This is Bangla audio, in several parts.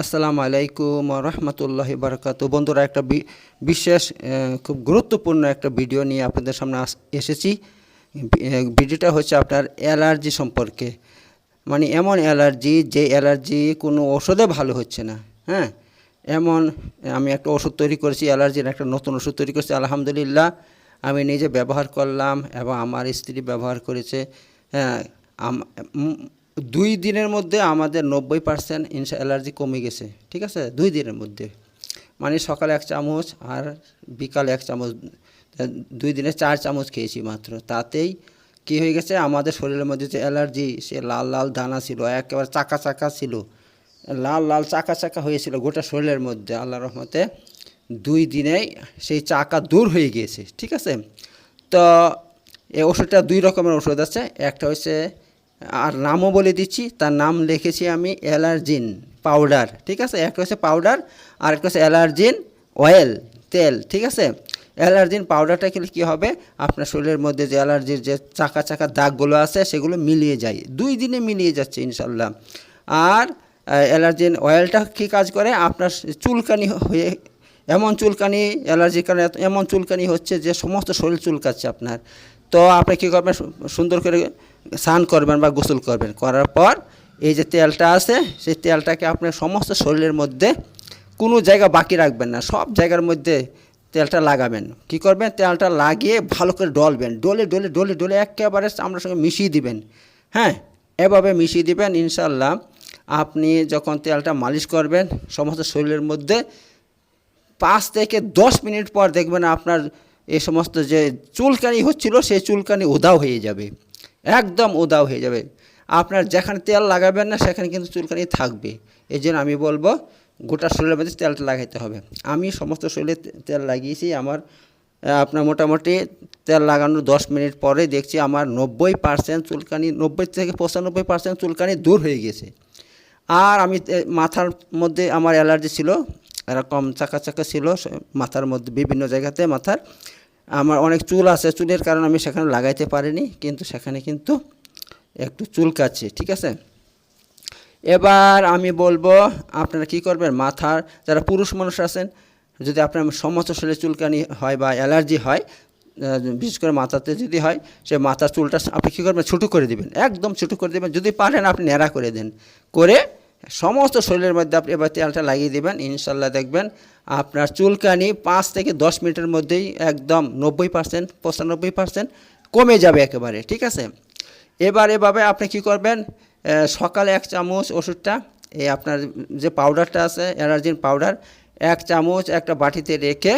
আসসালামু আলাইকুম রহমতুল্লাহ বারকাত বন্ধুরা, একটা বিশেষ খুব গুরুত্বপূর্ণ একটা ভিডিও নিয়ে আপনাদের সামনে এসেছি। ভিডিওটা হচ্ছে আপনার অ্যালার্জি সম্পর্কে। মানে এমন অ্যালার্জি, যে অ্যালার্জি কোনো ওষুধে ভালো হচ্ছে না হ্যাঁ? এমন, আমি একটা ওষুধ তৈরি করেছি, অ্যালার্জির একটা নতুন ওষুধ তৈরি করেছি, আলহামদুলিল্লাহ। আমি নিজে ব্যবহার করলাম এবং আমার স্ত্রী ব্যবহার করেছে হ্যাঁ। দুই দিনের মধ্যে আমাদের নব্বই পার্সেন্ট ইনসা অ্যালার্জি কমে গেছে, ঠিক আছে? দুই দিনের মধ্যে। মানে সকালে এক চামচ আর বিকালে এক চামচ দুই দিনে চার চামচ খেয়েছি মাত্র। তাতেই কি হয়ে গেছে? আমাদের শরীরের মধ্যে যে অ্যালার্জি, সে লাল লাল দানা ছিল, একেবারে চাকা চাকা ছিল। লাল লাল চাকা চাকা হয়েছিল গোটা শরীরের মধ্যে আল্লাহ রহমতে। দুই দিনেই সেই চাকা দূর হয়ে গিয়েছে, ঠিক আছে? তো এই ওষুধটা দুই রকমের ওষুধ আছে। একটা হচ্ছে আর নামও বলে দিচ্ছি, তার নাম লিখেছি আমি অ্যালার্জিন পাউডার, ঠিক আছে? একটা হচ্ছে পাউডার আর একটা হচ্ছে অ্যালার্জিন অয়েল, তেল, ঠিক আছে? অ্যালার্জিন পাউডারটা খেলে কী হবে? আপনার শরীরের মধ্যে যে অ্যালার্জির যে চাকা চাকা দাগগুলো আছে, সেগুলো মিলিয়ে যায়, দুই দিনে মিলিয়ে যাচ্ছে ইনশাল্লাহ আর অ্যালার্জিন অয়েলটা কী কাজ করে? আপনার চুলকানি হয়ে, এমন চুলকানি, অ্যালার্জির কারণে এমন চুলকানি হচ্ছে যে সমস্ত শরীর চুলকাচ্ছে আপনার। তো আপনি কী করবেন? সুন্দর করে স্নান করবেন বা গোসল করবেন। করার পর এই যে তেলটা আছে, সেই তেলটাকে আপনার সমস্ত শরীরের মধ্যে কোনো জায়গা বাকি রাখবেন না, সব জায়গার মধ্যে তেলটা লাগাবেন। কি করবেন? তেলটা লাগিয়ে ভালো করে ডলবেন। ডলে ডলে ডলে ডলে একেবারে চামড়ার সঙ্গে মিশিয়ে দিবেন। হ্যাঁ এভাবে মিশিয়ে দিবেন ইনশাল্লাহ আপনি যখন তেলটা মালিশ করবেন, সমস্ত শরীরের মধ্যে পাঁচ থেকে দশ মিনিট পর দেখবেন আপনার এই সমস্ত যে চুলকানি হচ্ছিল, সেই চুলকানি উদাও হয়ে যাবে। একদম উদাও হয়ে যাবে। আপনার যেখানে তেল লাগাবেন না, সেখানে কিন্তু চুলকানি থাকবে। এই জন্য আমি বলব, গোটা শরীরের মধ্যে তেলটা লাগাইতে হবে। আমি সমস্ত শরীরে তেল লাগিয়েছি। আমার আপনার মোটামুটি তেল লাগানোর দশ মিনিট পরে দেখছি আমার নব্বই পার্সেন্ট চুলকানি, নব্বই থেকে পঁচানব্বই পার্সেন্ট চুলকানি দূর হয়ে গেছে। আর আমি মাথার মধ্যে আমার অ্যালার্জি ছিল, এরকম চাকা চাকা ছিল মাথার মধ্যে বিভিন্ন জায়গাতে মাথার। আমার অনেক চুল আছে, চুলের কারণে আমি সেখানে লাগাইতে পারিনি, কিন্তু সেখানে কিন্তু একটু চুল চুলকাচ্ছে ঠিক আছে? এবার আমি বলব আপনারা কি করবেন, মাথার, যারা পুরুষ মানুষ আছেন, যদি আপনার সমস্ত শরীরে চুলকানি হয় বা অ্যালার্জি হয় বিশেষ করে মাথাতে যদি হয়, সে মাথার চুলটা আপনি কী করবেন, ছোটো করে দিবেন, একদম ছোটো করে দিবেন, যদি পারেন আপনি ন্যাড়া করে দেন, করে সমস্ত শরীরের মধ্যে আপনি এবার তেলটা লাগিয়ে দেবেন ইনশাল্লাহ দেখবেন আপনার চুলকানি পাঁচ থেকে দশ মিনিটের মধ্যেই একদম নব্বই পার্সেন্ট পঁচানব্বই পার্সেন্ট কমে যাবে একেবারে, ঠিক আছে? এবার এভাবে আপনি কি করবেন সকালে এক চামচ ওষুধটা, এই আপনার যে পাউডারটা আছে, অ্যালার্জিন পাউডার, এক চামচ একটা বাটিতে রেখে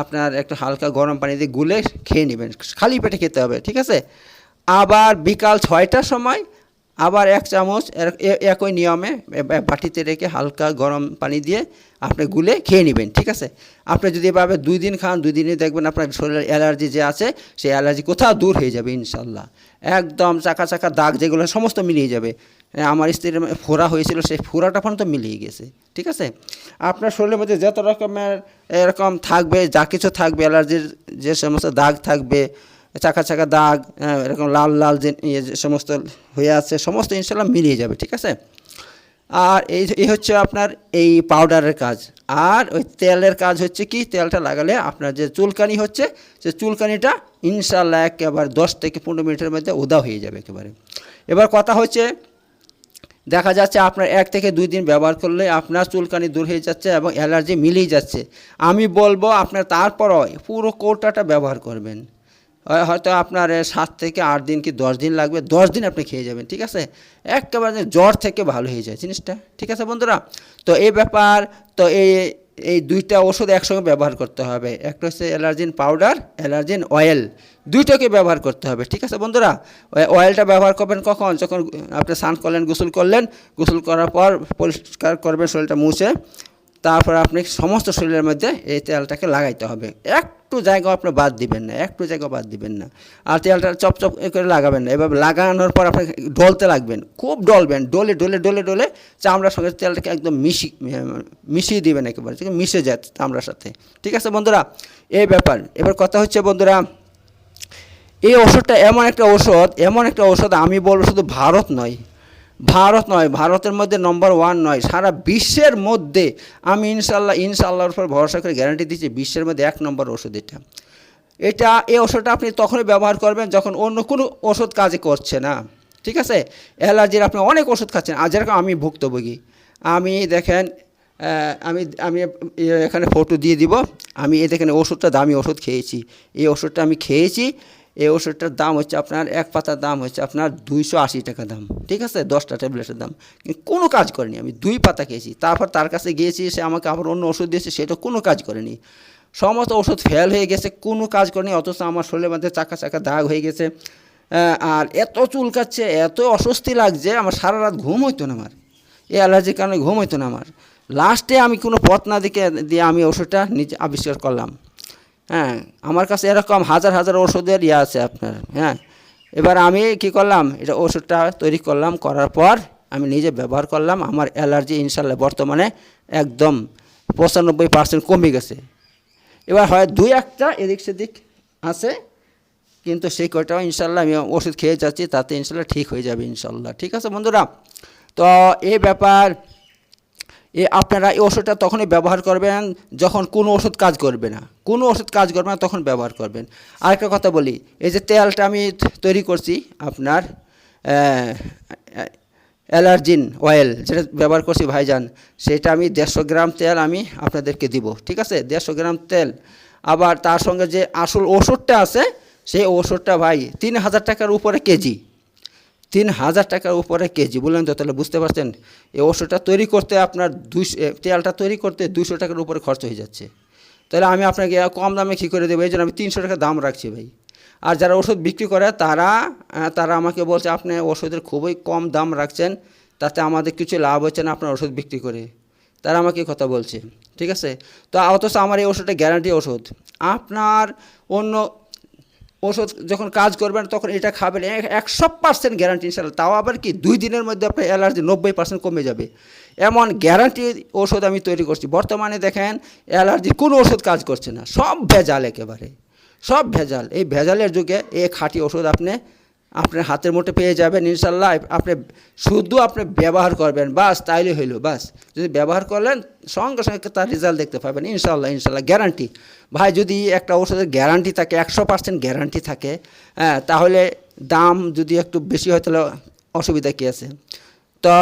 আপনার একটা হালকা গরম পানি দিয়ে গুলে খেয়ে নেবেন, খালি পেটে খেতে হবে, ঠিক আছে? আবার বিকাল ছয়টার সময় আবার এক চামচ একই নিয়মে বাটিতে রেখে হালকা গরম পানি দিয়ে আপনি গুলে খেয়ে নেবেন, ঠিক আছে? আপনি যদি এভাবে দুই দিন খান, দুই দিনে দেখবেন আপনার শরীরের অ্যালার্জি যে আছে, সেই অ্যালার্জি কোথাও দূর হয়ে যাবে ইনশাল্লাহ একদম চাকা চাকা দাগ যেগুলো সমস্ত মিলিয়ে যাবে। আমার স্ত্রীর ফোড়া হয়েছিল, সেই ফোড়াটা পর্যন্ত মিলিয়ে গেছে, ঠিক আছে? আপনার শরীরের মধ্যে যত রকমের এরকম থাকবে, যা কিছু থাকবে, অ্যালার্জির যে সমস্ত দাগ থাকবে চাকা চাকা দাগ হ্যাঁ, এরকম লাল লাল যে ইয়ে যে সমস্ত হয়ে আছে সমস্ত ইনশাল্লাহ মিলিয়ে যাবে ঠিক আছে? আর এই এই হচ্ছে আপনার এই পাউডারের কাজ। আর ওই তেলের কাজ হচ্ছে কি? তেলটা লাগালে আপনার যে চুলকানি হচ্ছে সে চুলকানিটা ইনশাল্লাহ একেবারে দশ থেকে পনেরো মিনিটের মধ্যে উদা হয়ে যাবে একেবারে। এবার কথা হচ্ছে দেখা যাচ্ছে আপনার এক থেকে দুই দিন ব্যবহার করলে আপনার চুলকানি দূর হয়ে যাচ্ছে এবং অ্যালার্জি মিলেই যাচ্ছে। আমি বলব আপনার তারপরও পুরো কৌটাটা ব্যবহার করবেন। হয়তো আপনার সাত থেকে আট দিন কি দশ দিন লাগবে? দশ দিন আপনি খেয়ে যাবেন, ঠিক আছে? একেবারে জ্বর থেকে ভালো হয়ে যায়, জিনিসটা, ঠিক আছে বন্ধুরা? তো এই ব্যাপার, তো এই এই দুইটা ওষুধ একসঙ্গে ব্যবহার করতে হবে। একটা হচ্ছে অ্যালার্জিন পাউডার, অ্যালার্জিন অয়েল। দুইটাকে ব্যবহার করতে হবে, ঠিক আছে বন্ধুরা? অয়েলটা ব্যবহার করবেন কখন? যখন আপনি স্নান করলেন, গোসল করলেন, গোসল করার পর পরিষ্কার করবেন শরীরটা মুছে। তারপর আপনি সমস্ত শরীরের মধ্যে এই তেলটাকে লাগাইতে হবে। একটু জায়গা আপনি বাদ দিবেন না, একটু জায়গা বাদ দিবেন না। আর তেলটা চপচপ চপ করে লাগাবেন না। এভাবে লাগানোর পর আপনি ডলতে লাগবেন, খুব ডলবেন, ডলে ডলে ডলে ডলে চামড়ার সঙ্গে তেলটাকে একদম মিশি, মিশিয়ে দিবেন একেবারে মিশে যায় চামড়ার সাথে। ঠিক আছে বন্ধুরা, এই ব্যাপার। এবার কথা হচ্ছে বন্ধুরা, এই ওষুধটা এমন একটা ওষুধ এমন একটা ওষুধ আমি বলব শুধু ভারত নয় ভারত নয়, ভারতের মধ্যে নম্বর ওয়ান নয়। সারা বিশ্বের মধ্যে আমি ইনশাল্লাহ, ইনশাল্লাহর উপর ভরসা করে গ্যারান্টি দিচ্ছি, বিশ্বের মধ্যে এক নম্বর ওষুধ এটা। এটা, এই ওষুধটা আপনি তখনই ব্যবহার করবেন যখন অন্য কোনো ওষুধ কাজে করছে না। ঠিক আছে? অ্যালার্জির আপনি অনেক ওষুধ খাচ্ছেন। আর যেরকম আমি ভুক্তভোগী, আমি দেখেন আমি আমি এখানে ফটো দিয়ে দিব। আমি এই দেখেন ওষুধটা দামি ওষুধ খেয়েছি। এই ওষুধটা আমি খেয়েছি। এই ওষুধটার দাম হচ্ছে আপনার এক পাতার দাম হচ্ছে আপনার দুইশো আশি টাকা দাম, ঠিক আছে? দশটা ট্যাবলেটের দাম। কিন্তু কোনো কাজ করেনি আমি, দুই পাতা খেয়েছি। তারপর তার কাছে গিয়েছি, সে আমাকে আবার অন্য ওষুধ দিয়েছে, সেটা কোনো কাজ করেনি। সমস্ত ওষুধ ফেল হয়ে গেছে, কোনো কাজ করেনি, অথচ আমার শরীরের মধ্যে চাকা চাকা দাগ হয়ে গেছে। আর এত চুলকাচ্ছে, এত অস্বস্তি লাগছে, আমার সারা রাত ঘুম হইতো না আমার। এই অ্যালার্জির কারণে ঘুম হইতো না আমার। লাস্টে আমি কোনো পথ না দিকে দিয়ে আমি ওষুধটা নিজে আবিষ্কার করলাম। হ্যাঁ আমার কাছে এরকম হাজার হাজার ওষুধের ইয়ে আছে আপনার হ্যাঁ। এবার আমি কি করলাম, এটা ওষুধটা তৈরি করলাম, করার পর আমি নিজে ব্যবহার করলাম, আমার অ্যালার্জি ইনশাল্লাহ বর্তমানে একদম পঁচানব্বই পার্সেন্ট কমে গেছে। এবার হয় দুই একটা এদিক সেদিক আছে, কিন্তু সেই কয়টাও ইনশাল্লাহ আমি ওষুধ খেয়ে যাচ্ছি, তাতে ইনশাল্লাহ ঠিক হয়ে যাবে ইনশাল্লাহ। ঠিক আছে বন্ধুরা? তো এই ব্যাপার এ আপনারা এই ওষুধটা তখনই ব্যবহার করবেন যখন কোনো ওষুধ কাজ করবে না। কোনো ওষুধ কাজ করবে না, তখন ব্যবহার করবেন। আরেকটা কথা বলি, এই যে তেলটা আমি তৈরি করছি আপনার অ্যালার্জিন অয়েল যেটা ব্যবহার করছি ভাইজান, সেটা আমি দেড়শো গ্রাম তেল আমি আপনাদেরকে দিব, ঠিক আছে? দেড়শো গ্রাম তেল। আবার তার সঙ্গে যে আসল ওষুধটা আছে, সেই ওষুধটা ভাই তিন হাজার টাকার উপরে কেজি। তিন হাজার টাকার উপরে কেজি বললেন তো, তাহলে বুঝতে পারছেন? এই ওষুধটা তৈরি করতে আপনার দুইশো তেলটা তৈরি করতে দুশো টাকার উপরে খরচ হয়ে যাচ্ছে। তাহলে আমি আপনাকে কম দামে কী করে দেবো? এই জন্য আমি তিনশো টাকা দাম রাখছি ভাই। আর যারা ওষুধ বিক্রি করে, তারা তারা আমাকে বলছে, আপনি ওষুধের খুবই কম দাম রাখছেন, তাতে আমাদের কিছু লাভ হচ্ছে না আপনার ওষুধ বিক্রি করে। তারা আমাকে কথা বলছে, ঠিক আছে? তো অথচ আমার এই ওষুধটা গ্যারান্টি ওষুধ। আপনার অন্য ওষুধ যখন কাজ করবেন, তখন এটা খাবেন। এক- একশো পার্সেন্ট গ্যারান্টি ইনশাল্লাহ তাও আবার কি, দুই দিনের মধ্যে আপনার অ্যালার্জি নব্বই পার্সেন্ট কমে যাবে। এমন গ্যারান্টি ওষুধ আমি তৈরি করছি। বর্তমানে দেখেন অ্যালার্জির কোনো ওষুধ কাজ করছে না। সব ভেজাল একেবারে। সব ভেজাল। এই ভেজালের যুগে এই খাঁটি ওষুধ আপনি আপনার হাতের মুঠে পেয়ে যাবেন, ইনশাল্লাহ। আপনি শুধু আপনি ব্যবহার করবেন, বাস তাইলে হইল, বাস। যদি ব্যবহার করলেন, সঙ্গে সঙ্গে তার রেজাল্ট দেখতে পাবেন, ইনশাল্লাহ ইনশাল্লাহ গ্যারান্টি ভাই, যদি একটা ওষুধের গ্যারান্টি থাকে, একশো পার্সেন্ট গ্যারান্টি থাকে হ্যাঁ তাহলে দাম যদি একটু বেশি হয়, তাহলে অসুবিধা কী আছে? তো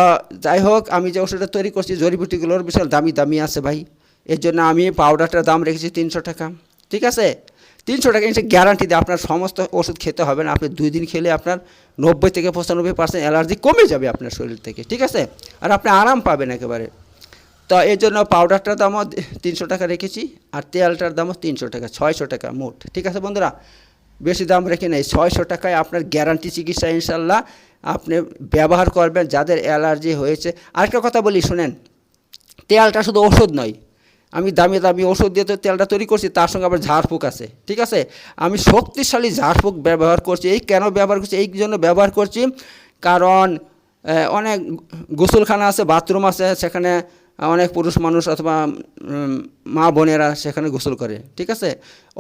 যাই হোক, আমি যে ওষুধটা তৈরি করছি জড়িবুটিগুলোর বিশাল দামি দামি আছে ভাই। এর জন্য আমি পাউডারটার দাম রেখেছি তিনশো টাকা। ঠিক আছে? তিনশো টাকা গ্যারান্টি দিয়ে আপনার সমস্ত ওষুধ খেতে হবে না। আপনি দুই দিন খেলে আপনার নব্বই থেকে পঁচানব্বই পার্সেন্ট অ্যালার্জি কমে যাবে আপনার শরীর থেকে, ঠিক আছে? আর আপনি আরাম পাবেন একেবারে। তো এর জন্য পাউডারটার দামও তিনশো টাকা রেখেছি, আর তেলটার দামও তিনশো টাকা, ছয়শো টাকা মোট, ঠিক আছে বন্ধুরা? বেশি দাম রেখে নেই, ছয়শো টাকায় আপনার গ্যারান্টি চিকিৎসা ইনশাল্লাহ আপনি ব্যবহার করবেন, যাদের অ্যালার্জি হয়েছে। আরেকটা কথা বলি, শুনেন, তেলটা শুধু ওষুধ নয় আমি দামি দামি ওষুধ দিয়ে তো তেলটা তৈরি করছি, তার সঙ্গে আবার ঝাড়ফুঁক আছে, ঠিক আছে? আমি শক্তিশালী ঝাড়ফুঁক ব্যবহার করছি, এই কেন ব্যবহার করছি, এই জন্য ব্যবহার করছি, কারণ অনেক গোসলখানা আছে, বাথরুম আছে, সেখানে অনেক পুরুষ মানুষ অথবা মা বোনেরা সেখানে গোসল করে, ঠিক আছে?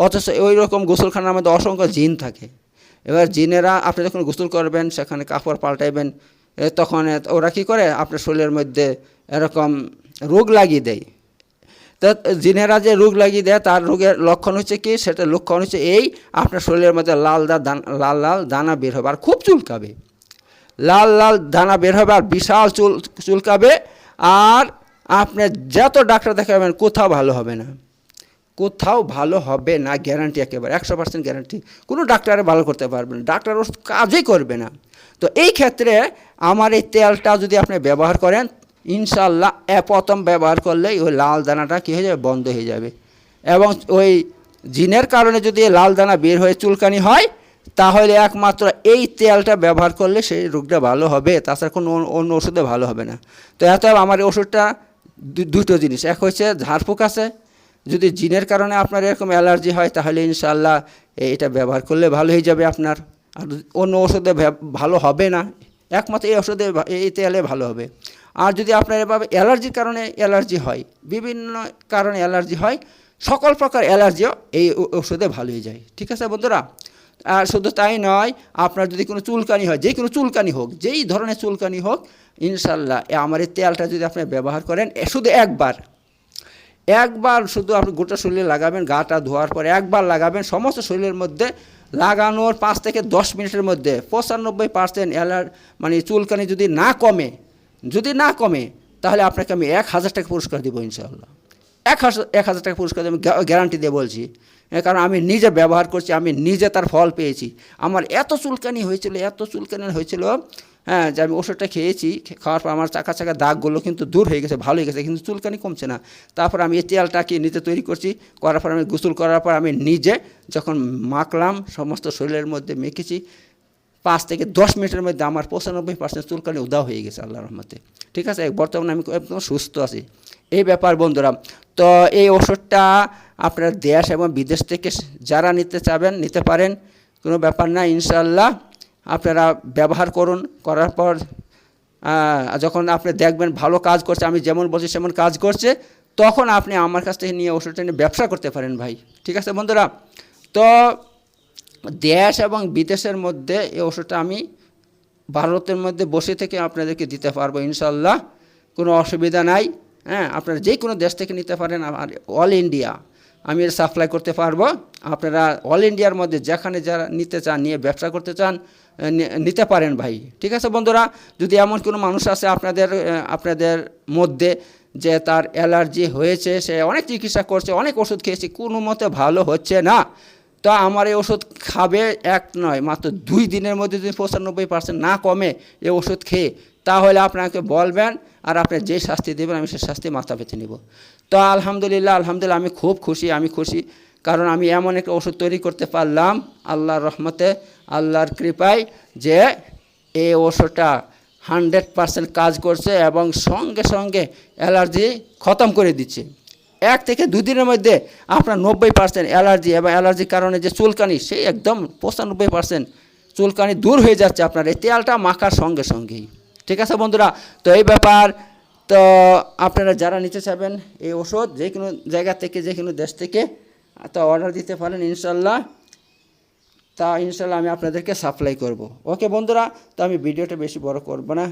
অথচ ওই রকম গোসলখানার মধ্যে অসংখ্য জিন থাকে। এবার জিনেরা, আপনি যখন গোসল করবেন, সেখানে কাপড় পাল্টাইবেন তখন ওরা কী করে, আপনার শরীরের মধ্যে এরকম রোগ লাগিয়ে দেয়। তা জিনেরা যে রোগ লাগিয়ে দেয়, তার রোগের লক্ষণ হচ্ছে কি? সেটা লক্ষণ হচ্ছে এই, আপনার শরীরের মধ্যে লাল দা লাল লাল দানা বের হবে আর খুব চুলকাবে। লাল লাল দানা বের হবে আর বিশাল চুল, চুলকাবে আর আপনি যত ডাক্তার দেখাবেন, কোথাও ভালো হবে না। কোথাও ভালো হবে না গ্যারান্টি একেবারে, একশো পার্সেন্ট গ্যারান্টি কোনো ডাক্তারে ভালো করতে পারবে না, ডাক্তার ওষুধ কাজই করবে না। তো এই ক্ষেত্রে আমার এই তেলটা যদি আপনি ব্যবহার করেন ইনশাল্লাহ প্রথম ব্যবহার করলেই ওই লাল দানাটা কী হয়ে যাবে, বন্ধ হয়ে যাবে। এবং ওই জিনের কারণে যদি লাল দানা বের হয়ে চুলকানি হয়, তাহলে একমাত্র এই তেলটা ব্যবহার করলে সেই রোগটা ভালো হবে, তাছাড়া কোনো অন্য- ওষুধে ভালো হবে না। তো এত আমার ওষুধটা দুটো জিনিস, এক হচ্ছে ঝাড়ফুঁক আছে, যদি জিনের কারণে আপনার এরকম অ্যালার্জি হয়, তাহলে ইনশাল্লাহ এটা ব্যবহার করলে ভালো হয়ে যাবে আপনার। আর অন্য ওষুধে ভালো হবে না, একমাত্র এই ওষুধে এই তেলে ভালো হবে। আর যদি আপনার এভাবে অ্যালার্জির কারণে অ্যালার্জি হয়, বিভিন্ন কারণে অ্যালার্জি হয়, সকল প্রকার অ্যালার্জিও এই ওষুধে ভালো হয়ে যায়। ঠিক আছে বন্ধুরা? আর শুধু তাই নয়, আপনার যদি কোনো চুলকানি হয় যে কোনো চুলকানি হোক, যেই ধরনের চুলকানি হোক ইনশাল্লাহ আমার এই তেলটা যদি আপনি ব্যবহার করেন শুধু একবার। একবার শুধু আপনি গোটা শরীরে লাগাবেন গাটা ধোয়ার পরে একবার লাগাবেন, সমস্ত শরীরের মধ্যে লাগানোর পাঁচ থেকে দশ মিনিটের মধ্যে পঁচানব্বই পার্সেন্ট অ্যালার মানে চুলকানি যদি না কমে যদি না কমে, তাহলে আপনাকে আমি এক হাজার টাকা পুরস্কার দেবো ইনশাআল্লাহ। এক হাজার এক হাজার টাকা পুরস্কার আমি গ্যারান্টি দিয়ে বলছি কারণ আমি নিজে ব্যবহার করছি, আমি নিজে তার ফল পেয়েছি। আমার এত চুলকানি হয়েছিল, এত চুলকানি হয়েছিল হ্যাঁ যে আমি ওষুধটা খেয়েছি খাওয়ার পর আমার চাকা চাকা দাগগুলো কিন্তু দূর হয়ে গেছে, ভালো হয়ে গেছে, কিন্তু চুলকানি কমছে না। তারপর আমি এই তেলটাকে নিজে তৈরি করছি, করার পর আমি গোসল করার পর আমি নিজে যখন মাখলাম, সমস্ত শরীরের মধ্যে মেখেছি পাঁচ থেকে দশ মিনিটের মধ্যে আমার পঁচানব্বই পার্সেন্ট চুলকানি উদাও হয়ে গেছে আল্লাহ রহমতে। ঠিক আছে? বর্তমানে আমি একদম সুস্থ আছি। এই ব্যাপার বন্ধুরা, তো এই ওষুধটা আপনার দেশ এবং বিদেশ থেকে যারা নিতে চাবেন, নিতে পারেন, কোনো ব্যাপার না ইনশাল্লাহ আপনারা ব্যবহার করুন, করার পর যখন আপনি দেখবেন ভালো কাজ করছে, আমি যেমন বলছি সেমন কাজ করছে, তখন আপনি আমার কাছ থেকে নিয়ে ওষুধটা নিয়ে ব্যবসা করতে পারেন ভাই। ঠিক আছে বন্ধুরা? তো দেশ এবং বিদেশের মধ্যে এই ওষুধটা আমি ভারতের মধ্যে বসে থেকে আপনাদেরকে দিতে পারব ইনশাল্লাহ কোনো অসুবিধা নাই হ্যাঁ? আপনারা যে কোনো দেশ থেকে নিতে পারেন আর অল ইন্ডিয়া। আমি এর সাপ্লাই করতে পারব। আপনারা অল ইন্ডিয়ার মধ্যে যেখানে যারা নিতে চান, নিয়ে ব্যবসা করতে চান নিতে পারেন ভাই। ঠিক আছে বন্ধুরা? যদি এমন কোনো মানুষ আছে আপনাদের আপনাদের মধ্যে যে তার অ্যালার্জি হয়েছে, সে অনেক চিকিৎসা করছে, অনেক ওষুধ খেয়েছে, কোনো মতে ভালো হচ্ছে না। তো আমার এই ওষুধ খাবে এক নয়, মাত্র দুই দিনের মধ্যে যদি পঁচানব্বই পার্সেন্ট না কমে এই ওষুধ খেয়ে, তাহলে আপনাকে বলবেন আর আপনি যে শাস্তি দেবেন আমি সে শাস্তি মাথা পেতে নিব। তো আলহামদুলিল্লাহ আলহামদুলিল্লাহ, আমি খুব খুশি, আমি খুশি। কারণ আমি এমন একটা ওষুধ তৈরি করতে পারলাম আল্লাহর রহমতে, আল্লাহর কৃপায় যে এই ওষুধটা হান্ড্রেড পার্সেন্ট কাজ করছে এবং সঙ্গে সঙ্গে অ্যালার্জি খতম করে দিচ্ছে। এক থেকে দুদিনের মধ্যে আপনার নব্বই পার্সেন্ট অ্যালার্জি এবং অ্যালার্জির কারণে যে চুলকানি সেই একদম পঁচানব্বই পার্সেন্ট চুলকানি দূর হয়ে যাচ্ছে আপনার। এই তেলটা মাখার সঙ্গে সঙ্গেই। ঠিক আছে বন্ধুরা? তো এই ব্যাপার, তো আপনারা যারা নিতে চাবেন এই ওষুধ, যে কোনো জায়গা থেকে, যে কোনো দেশ থেকে, তো অর্ডার দিতে পারেন ইনশাল্লাহ তা ইনশাল্লাহ আমি আপনাদেরকে সাপ্লাই করব। ওকে বন্ধুরা? তো আমি ভিডিওটা বেশি বড় করব না।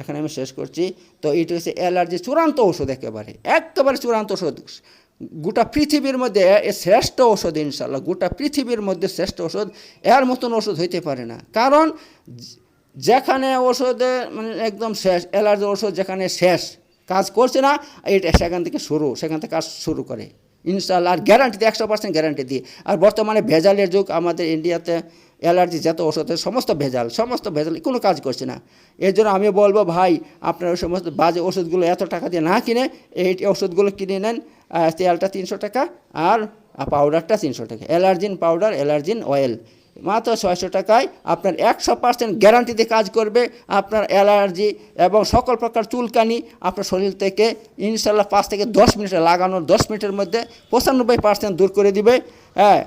এখানে আমি শেষ করছি। তো এটা হচ্ছে অ্যালার্জি চূড়ান্ত ওষুধ একেবারে একেবারে চূড়ান্ত ওষুধ গোটা পৃথিবীর মধ্যে শ্রেষ্ঠ ওষুধ ইনশাল্লাহ গোটা পৃথিবীর মধ্যে শ্রেষ্ঠ ওষুধ এর মতন ওষুধ হইতে পারে না। কারণ যেখানে ওষুধে মানে একদম শেষ অ্যালার্জি ওষুধ যেখানে শেষ কাজ করছে না, এটা সেখান থেকে শুরু, সেখান থেকে কাজ শুরু করে। ইনশাল্লাহ আর গ্যারান্টি দিয়ে, একশো পার্সেন্ট গ্যারান্টি দিয়ে। আর বর্তমানে ভেজালের যুগ, আমাদের ইন্ডিয়াতে অ্যালার্জি যত ওষুধের সমস্ত ভেজাল সমস্ত ভেজাল, কোনো কাজ করছে না। এর জন্য আমি বলব, ভাই, আপনার সমস্ত বাজে ওষুধগুলো এত টাকা দিয়ে না কিনে, এই ওষুধগুলো কিনে নেন তেলটা তিনশো টাকা আর পাউডারটা তিনশো টাকা। অ্যালার্জিন পাউডার অ্যালার্জিন অয়েল মাত্র ছয়শো টাকায় আপনার একশো পার্সেন্ট গ্যারান্টিতে কাজ করবে আপনার অ্যালার্জি এবং সকল প্রকার চুলকানি আপনার শরীর থেকে ইনশাল্লাহ পাঁচ থেকে দশ মিনিটে লাগানোর দশ মিনিটের মধ্যে পঁচানব্বই পার্সেন্ট দূর করে দিবে। হ্যাঁ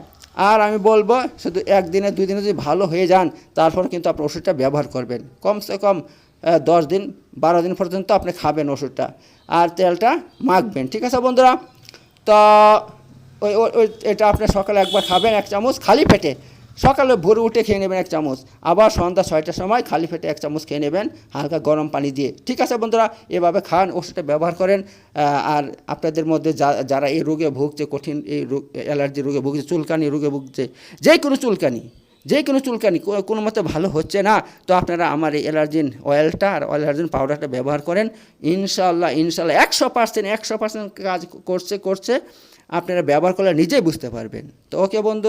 আর আমি বলব, শুধু একদিনে, দুই দিনে যদি ভালো হয়ে যান, তারপর কিন্তু আপনি ওষুধটা ব্যবহার করবেন। কমসে কম দশ দিন, বারো দিন পর্যন্ত আপনি খাবেন ওষুধটা। আর তেলটা মাখবেন, ঠিক আছে বন্ধুরা? তো ওই, এটা আপনি সকালে একবার খাবেন, এক চামচ খালি পেটে। সকালে ভোরে উঠে খেয়ে নেবেন এক চামচ, আবার সন্ধ্যা ছয়টার সময় খালি পেটে এক চামচ খেয়ে নেবেন হালকা গরম পানি দিয়ে। ঠিক আছে বন্ধুরা, এভাবে খান, ওষুধটা ব্যবহার করেন আর আপনাদের মধ্যে যারা এই রোগে ভুগছে, কঠিন এই রোগ, অ্যালার্জি রোগে ভুগছে, চুলকানি রোগে ভুগছে যে কোনো চুলকানি যে কোনো চুলকানি কোনো মতে ভালো হচ্ছে না, তো আপনারা আমার এই অ্যালার্জিন অয়েলটা আর অ্যালার্জিন পাউডারটা ব্যবহার করেন। ইনশাল্লাহ ইনশাল্লাহ একশো পার্সেন্ট একশো পার্সেন্ট কাজ করছে করছে, আপনারা ব্যবহার করলে নিজেই বুঝতে পারবেন। তো ওকে বন্ধু